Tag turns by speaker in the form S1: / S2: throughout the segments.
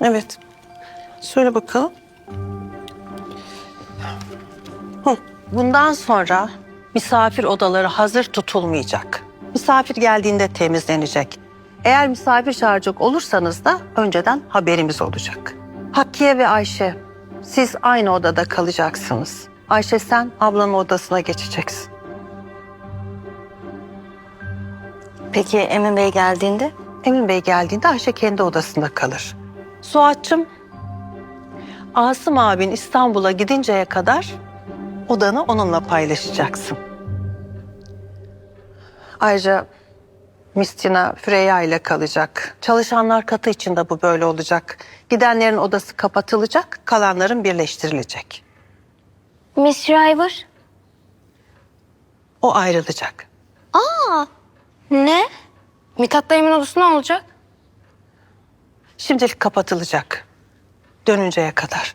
S1: Evet. Söyle bakalım. Hı. Bundan sonra misafir odaları hazır tutulmayacak. Misafir geldiğinde temizlenecek. Eğer misafir çağıracak olursanız da önceden haberimiz olacak. Hakiye ve Ayşe, siz aynı odada kalacaksınız. Ayşe sen ablanın odasına geçeceksin.
S2: Peki Emin Bey geldiğinde?
S1: Emin Bey geldiğinde Ayşe kendi odasında kalır. Suat'cığım, Asım abin İstanbul'a gidinceye kadar odanı onunla paylaşacaksın. Ayrıca Mistina Freya ile kalacak. Çalışanlar katı içinde bu böyle olacak. Gidenlerin odası kapatılacak, kalanların birleştirilecek.
S2: Miss Shriver?
S1: O ayrılacak.
S2: Ne?
S3: Mithat dayımın odası ne olacak?
S1: Şimdilik kapatılacak. Dönünceye kadar.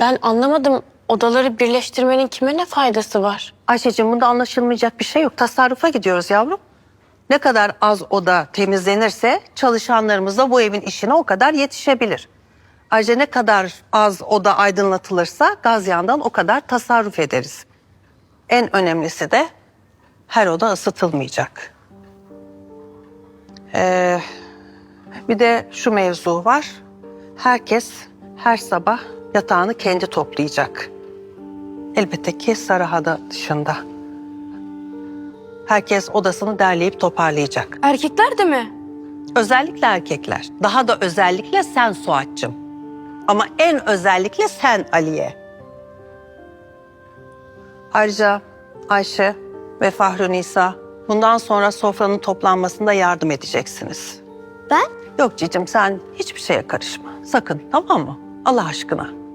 S3: Ben anlamadım. Odaları birleştirmenin kime ne faydası var?
S1: Ayşe'cim bunda anlaşılmayacak bir şey yok. Tasarrufa gidiyoruz yavrum. Ne kadar az oda temizlenirse çalışanlarımız da bu evin işine o kadar yetişebilir. Ayrıca ne kadar az oda aydınlatılırsa gaz yağından o kadar tasarruf ederiz. En önemlisi de her oda ısıtılmayacak. Ee, bir de şu mevzu var. Herkes her sabah yatağını kendi toplayacak. Elbette ki Sarahada dışında. Herkes odasını derleyip toparlayacak.
S3: Erkekler de mi?
S1: Özellikle erkekler. Daha da özellikle sen Suat'cığım. Ama en özellikle sen Aliye. Ayrıca Ayşe ve Fahri Nisa bundan sonra sofranın toplanmasında yardım edeceksiniz.
S2: Ben?
S1: Yok cicim sen hiçbir şeye karışma. Sakın tamam mı? Allah aşkına.